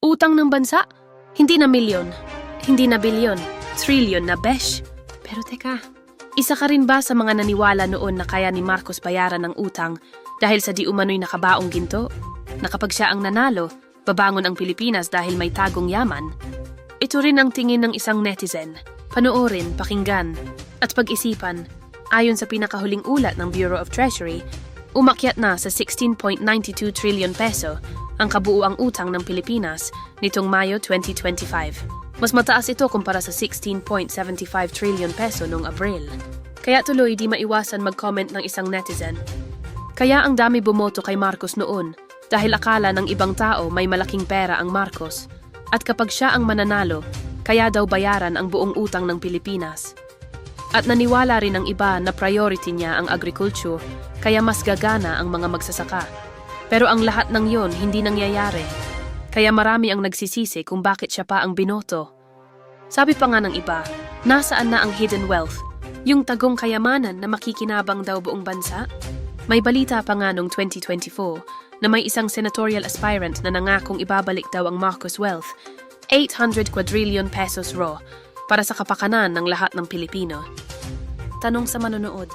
Utang ng bansa? Hindi na milyon. Hindi na bilyon. Trillion na besh. Pero teka, isa ka rin ba sa mga naniwala noon na kaya ni Marcos bayaran ng utang dahil sa di umano'y nakabaong ginto? Na kapag siya ang nanalo, babangon ang Pilipinas dahil may tagong yaman? Ito rin ang tingin ng isang netizen. Panoorin, pakinggan, at pag-isipan. Ayon sa pinakahuling ulat ng Bureau of Treasury, umakyat na sa 16.92 trillion peso ang kabuuang utang ng Pilipinas nitong Mayo 2025. Mas mataas ito kumpara sa 16.75 trillion peso noong Abril. Kaya tuloy di maiwasan mag-comment ng isang netizen. Kaya ang dami bumoto kay Marcos noon dahil akala ng ibang tao may malaking pera ang Marcos. At kapag siya ang mananalo, kaya daw bayaran ang buong utang ng Pilipinas. At naniwala rin ang iba na priority niya ang agriculture, kaya mas gagana ang mga magsasaka. Pero ang lahat ng yon hindi nangyayari. Kaya marami ang nagsisisi kung bakit siya pa ang binoto. Sabi pa nga ng iba, nasaan na ang hidden wealth? Yung tagong kayamanan na makikinabang daw buong bansa? May balita pa nga noong 2024 na may isang senatorial aspirant na nangakong ibabalik daw ang Marcos wealth, 800 quadrillion pesos raw, para sa kapakanan ng lahat ng Pilipino. Tanong sa manonood,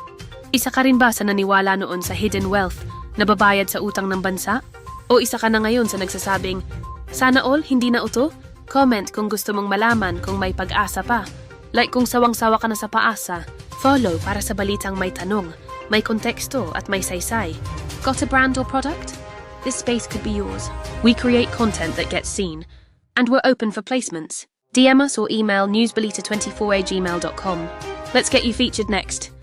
isa ka rin ba sa naniwala noon sa hidden wealth na babayad sa utang ng bansa? O isa ka na ngayon sa nagsasabing, sana all hindi na uto? Comment kung gusto mong malaman kung may pag-asa pa. Like kung sawang-sawa ka na sa paasa. Follow para sa balitang may tanong, may konteksto at may saysay. Got a brand or product? This space could be yours. We create content that gets seen. And we're open for placements. DM us or email newsbelita24agmail.com. Let's get you featured next.